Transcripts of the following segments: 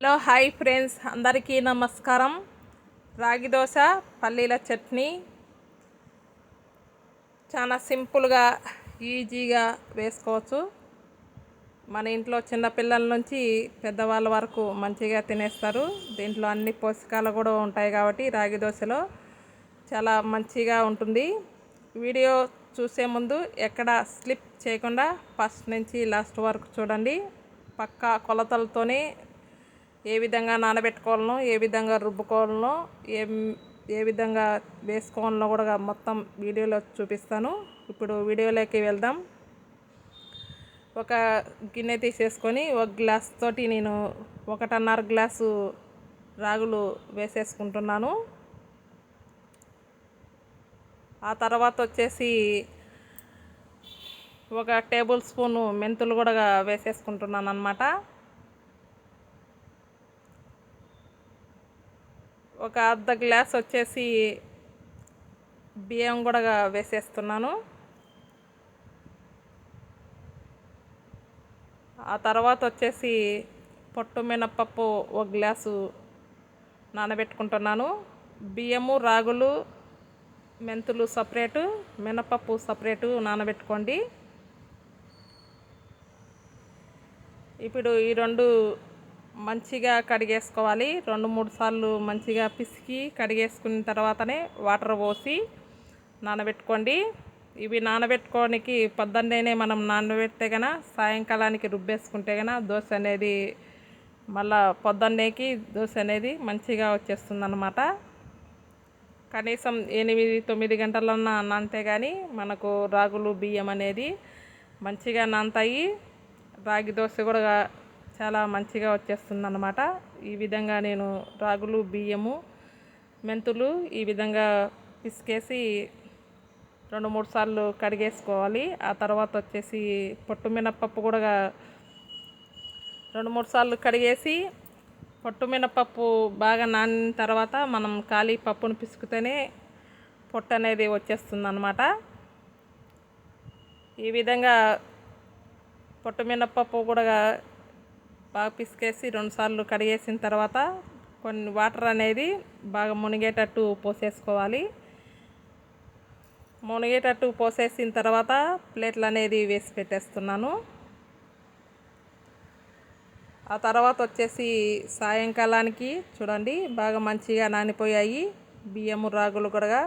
Hello hi friends. అందరికీ నమస్కారం. రాగి దోశ పల్లీల చట్నీ. చాలా సింపుల్గా ఈజీగా వేసుకోవచ్చు. మన ఇంట్లో చిన్నపిల్లల నుంచి పెద్దవాళ్ళ వరకు మంచిగా తినేస్తారు. దీంట్లో అన్ని పోషకాలు కూడా ఉంటాయి కాబట్టి రాగి దోశలో చాలా మంచిగా ఉంటుంది. వీడియో చూసే ముందు ఎక్కడ స్లిప్ చేయకుండా ఫస్ట్ నుంచి లాస్ట్ వరకు చూడండి. పక్కా కొలతలతోనే ఏ విధంగా నానబెట్టుకోవాలనో ఏ విధంగా రుబ్బుకోవాలనో ఏం ఏ విధంగా వేసుకోవాలనో కూడా మొత్తం వీడియోలో చూపిస్తాను. ఇప్పుడు వీడియోలోకి వెళ్దాం. ఒక గిన్నె తీసేసుకొని ఒక గ్లాస్ తోటి నేను ఒకటన్నర గ్లాసు రాగులు వేసేసుకుంటున్నాను. ఆ తర్వాత వచ్చేసి ఒక టేబుల్ స్పూను మెంతులు కూడా వేసేసుకుంటున్నాను అనమాట ఒక అర్ధ గ్లాస్ వచ్చేసి బియ్యం కూడా వేసేస్తున్నాను. ఆ తర్వాత వచ్చేసి పొట్టు మినప్పప్పు ఒక గ్లాసు నానబెట్టుకుంటున్నాను. బియ్యము రాగులు మెంతులు సపరేటు మినపప్పు సపరేటు నానబెట్టుకోండి. ఇప్పుడు ఈ రెండు మంచిగా కడిగేసుకోవాలి. రెండు మూడు సార్లు మంచిగా పిసికి కడిగేసుకున్న తర్వాతనే వాటర్ పోసి నానబెట్టుకోండి. ఇవి నానబెట్టుకోనికి పొద్దున్నేనే మనం నానబెడితే కన సాయంకాలానికి రుబ్బేసుకుంటే కన దోశ అనేది మళ్ళా పొద్దున్నేకి దోశ అనేది మంచిగా వచ్చేస్తుందన్నమాట. కనీసం ఎనిమిది తొమ్మిది గంటలన్నా నానితే కానీ మనకు రాగులు బియ్యం అనేది మంచిగా నానతాయి. రాగి దోశ కూడా చాలా మంచిగా వచ్చేస్తుంది అన్నమాట ఈ విధంగా నేను రాగులు బియ్యము మెంతులు ఈ విధంగా పిసికేసి రెండు మూడు సార్లు కడిగేసుకోవాలి. ఆ తర్వాత వచ్చేసి పొట్టు మినప్పప్పు కూడా రెండు మూడు సార్లు కడిగేసి పొట్టు మినపప్పు బాగా నానిన తర్వాత మనం ఖాళీ పప్పును పిసుకుతేనే పొట్టు అనేది వచ్చేస్తుంది అనమాట ఈ విధంగా పొట్టు మినపప్పు కూడా బాగా పిసికేసి రెండుసార్లు కడిగేసిన తర్వాత కొన్ని వాటర్ అనేది బాగా మునిగేటట్టు పోసేసుకోవాలి. మునిగేటట్టు పోసేసిన తర్వాత ప్లేట్లు అనేది వేసి పెట్టేస్తున్నాను. ఆ తర్వాత వచ్చేసి సాయంకాలానికి చూడండి బాగా మంచిగా నానిపోయాయి బియ్యము రాగులు కూడా.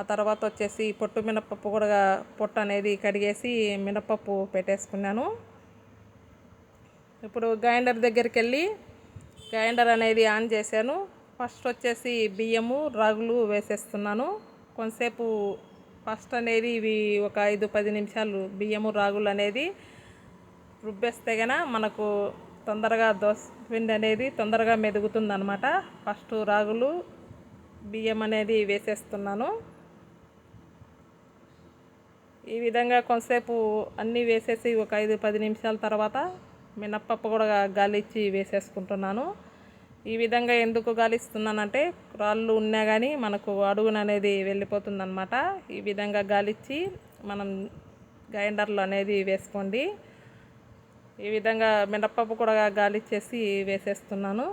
ఆ తర్వాత వచ్చేసి పొట్టు మినపప్పు కూడా పొట్టు అనేది కడిగేసి మినపప్పు పెట్టేసుకున్నాను. ఇప్పుడు గ్రైండర్ దగ్గరికి వెళ్ళి గ్రైండర్ అనేది ఆన్ చేశాను. ఫస్ట్ వచ్చేసి బియ్యము రాగులు వేసేస్తున్నాను. కొంతసేపు ఫస్ట్ అనేది ఇవి ఒక ఐదు పది నిమిషాలు బియ్యము రాగులు అనేది రుబ్బేస్తే గన మనకు తొందరగా దోశ పిండి అనేది తొందరగా మెదుగుతుందనమాట. ఫస్ట్ రాగులు బియ్యం అనేది వేసేస్తున్నాను. ఈ విధంగా కొంతసేపు అన్నీ వేసేసి ఒక ఐదు పది నిమిషాల తర్వాత మినప్పప్పు కూడా గాలిచ్చి వేసేసుకుంటున్నాను. ఈ విధంగా ఎందుకు గాలిస్తున్నానంటే రాళ్ళు ఉన్నా కానీ మనకు అడుగున అనేది వెళ్ళిపోతుందనమాట ఈ విధంగా గాలిచ్చి మనం గ్రైండర్లో అనేది వేసుకోండి. ఈ విధంగా మినప్పప్పు కూడా గాలిచ్చేసి వేసేస్తున్నాను.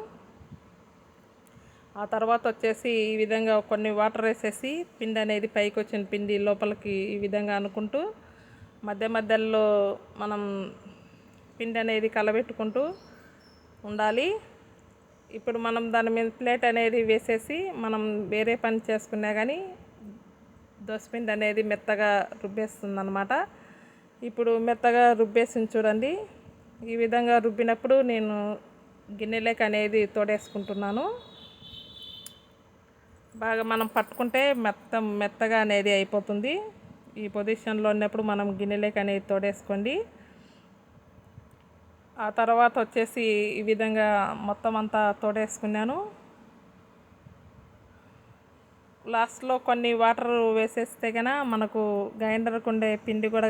ఆ తర్వాత వచ్చేసి ఈ విధంగా కొన్ని వాటర్ వేసేసి పిండి అనేది పైకి వచ్చిన పిండి లోపలికి ఈ విధంగా అనుకుంటూ మధ్య మధ్యలో మనం పిండి అనేది కలబెట్టుకుంటూ ఉండాలి. ఇప్పుడు మనం దాని మీద ప్లేట్ అనేది వేసేసి మనం వేరే పని చేసుకున్నా కానీ దోసపిండి అనేది మెత్తగా రుబ్బేస్తుందన్నమాట. ఇప్పుడు మెత్తగా రుబ్బేసింది చూడండి. ఈ విధంగా రుబ్బినప్పుడు నేను గిన్నెలేక అనేది తోడేసుకుంటున్నాను. బాగా మనం పట్టుకుంటే మెత్త మెత్తగా అనేది అయిపోతుంది. ఈ పొజిషన్లో ఉన్నప్పుడు మనం గిన్నెలేక అనేది తోడేసుకోండి. ఆ తర్వాత వచ్చేసి ఈ విధంగా మొత్తం అంతా తోడేసుకున్నాను. లాస్ట్లో కొన్ని వాటర్ వేసేస్తే కనుక మనకు గ్రైండర్కు ఉండే పిండి కూడా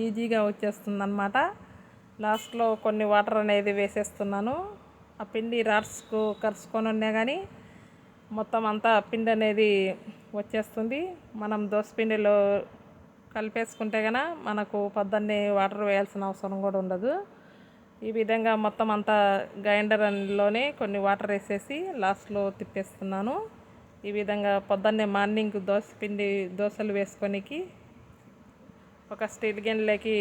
ఈజీగా వచ్చేస్తుంది అనమాట లాస్ట్లో కొన్ని వాటర్ అనేది వేసేస్తున్నాను. ఆ పిండి రాట్స్కు కరుచుకొని ఉన్నా కానీ మొత్తం అంతా పిండి అనేది వచ్చేస్తుంది. మనం దోసపిండిలో కలిపేసుకుంటే కనుక మనకు పొద్దున్నే వాటర్ వేయాల్సిన అవసరం కూడా ఉండదు. ఈ విధంగా మొత్తం అంతా గ్రైండర్లోనే కొన్ని వాటర్ వేసేసి లాస్ట్లో తిప్పేస్తున్నాను. ఈ విధంగా పొద్దున్నే మార్నింగ్ దోశ పిండి దోశలు వేసుకొనికి ఒక స్టీల్ గిన్నెలోకి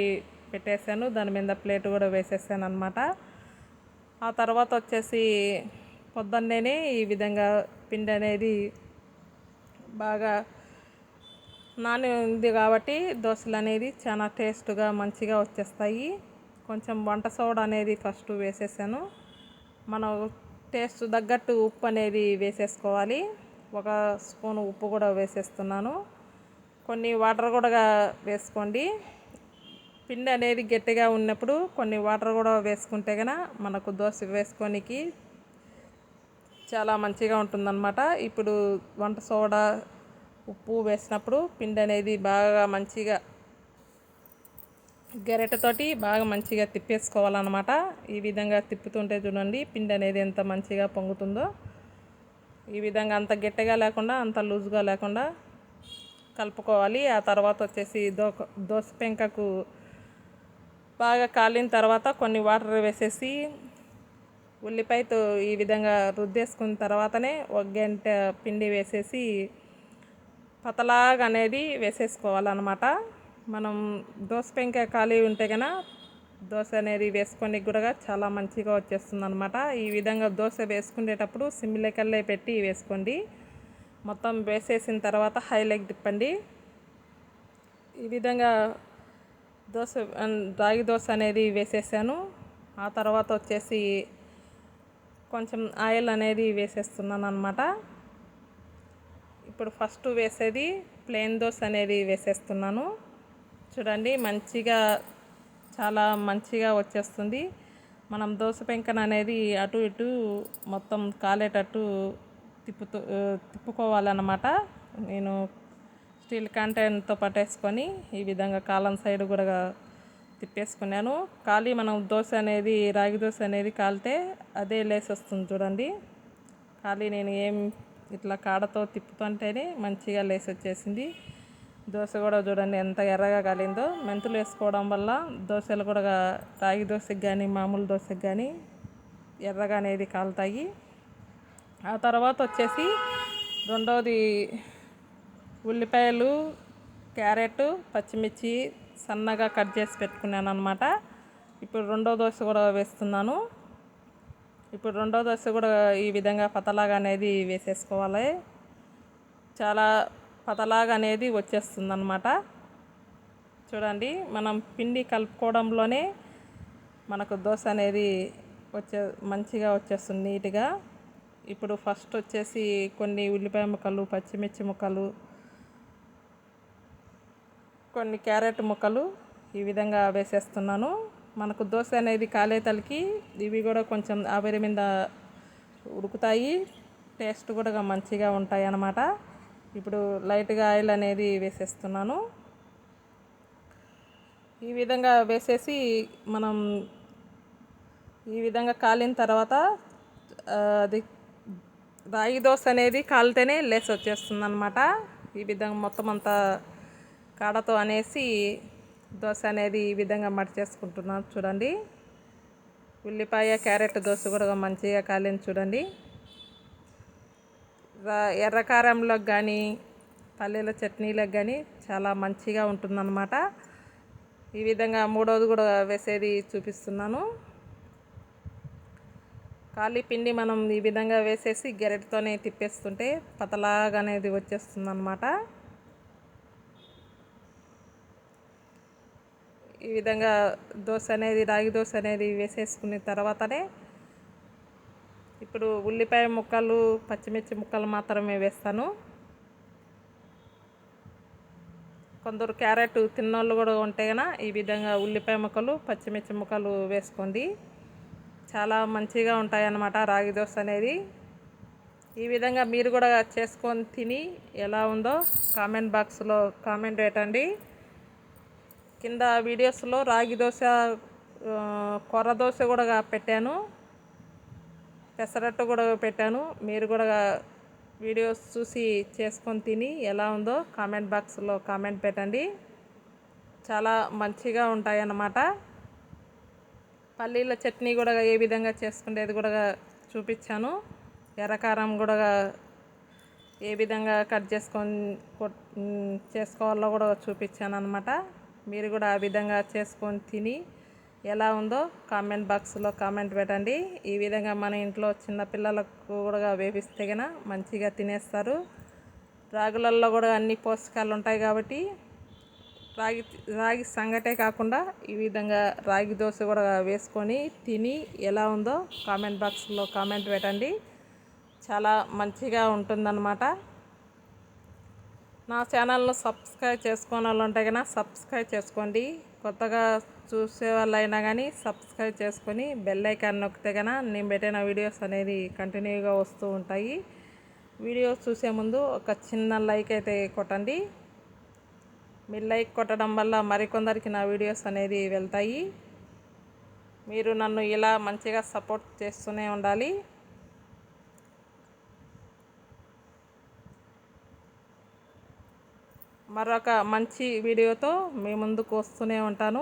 పెట్టేశాను. దాని మీద ప్లేట్ కూడా వేసేసాను అనమాట ఆ తర్వాత వచ్చేసి పొద్దున్నేనే ఈ విధంగా పిండి అనేది బాగా నాని ఉంది కాబట్టి దోశలు అనేది చాలా టేస్ట్గా మంచిగా వచ్చేస్తాయి. కొంచెం వంట సోడా అనేది ఫస్ట్ వేసేసాను. మనం టేస్ట్ తగ్గట్టు ఉప్పు అనేది వేసేసుకోవాలి. ఒక స్పూన్ ఉప్పు కూడా వేసేస్తున్నాను. కొన్ని వాటర్ కూడా వేసుకోండి. పిండి అనేది గట్టిగా ఉన్నప్పుడు కొన్ని వాటర్ కూడా వేసుకుంటే కనుక మనకు దోశ వేసుకోనికి చాలా మంచిగా ఉంటుందన్నమాట. ఇప్పుడు వంట సోడా ఉప్పు వేసినప్పుడు పిండి అనేది బాగా మంచిగా గరిటతోటి బాగా మంచిగా తిప్పేసుకోవాలన్నమాట. ఈ విధంగా తిప్పుతుంటే చూడండి పిండి అనేది ఎంత మంచిగా పొంగుతుందో. ఈ విధంగా అంత గట్టిగా లేకుండా అంత లూజ్గా లేకుండా కలుపుకోవాలి. ఆ తర్వాత వచ్చేసి దో దోశ పెంకకు బాగా కాలిన తర్వాత కొన్ని వాటర్ వేసేసి ఉల్లిపాయతో ఈ విధంగా రుద్దేసుకున్న తర్వాతనే ఒక గంట పిండి వేసేసి పతలాగా అనేది వేసేసుకోవాలన్నమాట. మనం దోశ పెంక ఖాళీ ఉంటే కనుక దోశ అనేది వేసుకొని కూడా చాలా మంచిగా వచ్చేస్తుంది అనమాట ఈ విధంగా దోశ వేసుకునేటప్పుడు సిమ్లెకల్లే పెట్టి వేసుకోండి. మొత్తం వేసేసిన తర్వాత హైలెక్ తిప్పండి. ఈ విధంగా దోశ రాగి దోశ అనేది వేసేసాను. ఆ తర్వాత వచ్చేసి కొంచెం ఆయిల్ అనేది వేసేస్తున్నాను అనమాట ఇప్పుడు ఫస్ట్ వేసేది ప్లెయిన్ దోశ అనేది వేసేస్తున్నాను. చూడండి మంచిగా చాలా మంచిగా వచ్చేస్తుంది. మనం దోశ పెంకన అనేది అటు ఇటు మొత్తం కాలేటట్టు తిప్పుతూ తిప్పుకోవాలన్నమాట. నేను స్టీల్ కంటైనర్తో పట్టేసుకొని ఈ విధంగా కాలం సైడ్ కూడా తిప్పేసుకున్నాను. ఖాళీ మనం దోశ అనేది రాగి దోశ అనేది కాలితే అదే లేసి వస్తుంది చూడండి. ఖాళీ నేను ఏం ఇట్లా కాడతో తిప్పుతుంటేనే మంచిగా లేసి వచ్చేసింది దోశ కూడా చూడండి ఎంత ఎర్రగా కాలిందో. మెంతులు వేసుకోవడం వల్ల దోశలు కూడా రాగి దోశకి కానీ మామూలు దోశకి కానీ ఎర్రగా అనేది కాలుతాయి. ఆ తర్వాత వచ్చేసి రెండవది ఉల్లిపాయలు క్యారెట్ పచ్చిమిర్చి సన్నగా కట్ చేసి పెట్టుకున్నాను అనమాట ఇప్పుడు రెండో దోశ కూడా వేస్తున్నాను. ఇప్పుడు రెండో దోశ కూడా ఈ విధంగా పతలాగా అనేది వేసేసుకోవాలి. చాలా పతలాగా అనేది వచ్చేస్తుంది అనమాట చూడండి మనం పిండి కలుపుకోవడంలోనే మనకు దోశ అనేది వచ్చే మంచిగా వచ్చేస్తుంది నీట్గా. ఇప్పుడు ఫస్ట్ వచ్చేసి కొన్ని ఉల్లిపాయ ముక్కలు పచ్చిమిర్చి ముక్కలు కొన్ని క్యారెట్ ముక్కలు ఈ విధంగా వేసేస్తున్నాను. మనకు దోశ అనేది కాలే తలికి ఇవి కూడా కొంచెం ఆవిరి మీద ఉడుకుతాయి టేస్ట్ కూడా మంచిగా ఉంటాయి అన్నమాట ఇప్పుడు లైట్గా ఆయిల్ అనేది వేసేస్తున్నాను. ఈ విధంగా వేసేసి మనం ఈ విధంగా కాలిన తర్వాత అది రాగి దోశ అనేది కాలితేనే లేస్ వచ్చేస్తుంది అనమాట ఈ విధంగా మొత్తం అంతా కాడతో అనేసి దోశ అనేది ఈ విధంగా మడిచేసుకుంటున్నాను చూడండి. ఉల్లిపాయ క్యారెట్ దోశ కూడా మంచిగా కాలింది చూడండి. ఎర్రకారంలోకి కానీ పల్లీల చట్నీలకు కానీ చాలా మంచిగా ఉంటుందన్నమాట. ఈ విధంగా మూడవది కూడా వేసేది చూపిస్తున్నాను. ఖాళీ పిండి మనం ఈ విధంగా వేసేసి గెరెట్తోనే తిప్పేస్తుంటే పతలాగా అనేది వచ్చేస్తుంది అనమాట ఈ విధంగా దోశ అనేది రాగి దోశ అనేది వేసేసుకున్న తర్వాతనే ఇప్పుడు ఉల్లిపాయ ముక్కలు పచ్చిమిర్చి ముక్కలు మాత్రమే వేస్తాను. కొందరు క్యారెట్ తిన్నోళ్ళు కూడా ఉంటే కనుక ఈ విధంగా ఉల్లిపాయ ముక్కలు పచ్చిమిర్చి ముక్కలు వేసుకోండి. చాలా మంచిగా ఉంటాయన్నమాట రాగి దోశ అనేది. ఈ విధంగా మీరు కూడా చేసుకొని తిని ఎలా ఉందో కామెంట్ బాక్స్లో కామెంట్ పెట్టండి. కింద వీడియోస్లో రాగి దోశ కొర్ర దోశ కూడా పెట్టాను. పెసరట్టు కూడా పెట్టాను. మీరు కూడా వీడియోస్ చూసి చేసుకొని తిని ఎలా ఉందో కామెంట్ బాక్స్లో కామెంట్ పెట్టండి. చాలా మంచిగా ఉంటాయన్నమాట. పల్లీల చట్నీ కూడా ఏ విధంగా చేసుకునేది కూడా చూపించాను. ఎర్రకారం కూడా ఏ విధంగా కట్ చేసుకొని చేసుకోవాలో కూడా చూపించాను అనమాట మీరు కూడా ఆ విధంగా చేసుకొని తిని ఎలా ఉందో కామెంట్ బాక్స్లో కామెంట్ పెట్టండి. ఈ విధంగా మన ఇంట్లో చిన్న పిల్లలకు కూడా వేపిస్తే గన మంచిగా తినేస్తారు. రాగులల్లో కూడా అన్ని పోషకాలు ఉంటాయి కాబట్టి రాగి రాగి సంగటే కాకుండా ఈ విధంగా రాగి దోశ కూడా వేసుకొని తిని ఎలా ఉందో కామెంట్ బాక్స్లో కామెంట్ పెట్టండి. చాలా మంచిగా ఉంటుందన్నమాట. నా ఛానల్ను సబ్స్క్రైబ్ చేసుకునే వాళ్ళు ఉంటే కనుక సబ్స్క్రైబ్ చేసుకోండి. కొత్తగా చూసే వాళ్ళైనా కానీ సబ్స్క్రైబ్ చేసుకొని బెల్ ఐకాన్ నొక్కితే కనుక నేను పెట్టిన వీడియోస్ అనేది కంటిన్యూగా వస్తూ ఉంటాయి. వీడియోస్ చూసే ముందు ఒక చిన్న లైక్ అయితే కొట్టండి. మీ లైక్ కొట్టడం వల్ల మరికొందరికి నా వీడియోస్ అనేది వెళ్తాయి. మీరు నన్ను ఇలా మంచిగా సపోర్ట్ చేస్తూనే ఉండాలి. మరొక మంచి వీడియోతో మీ ముందుకు వస్తూనే ఉంటాను.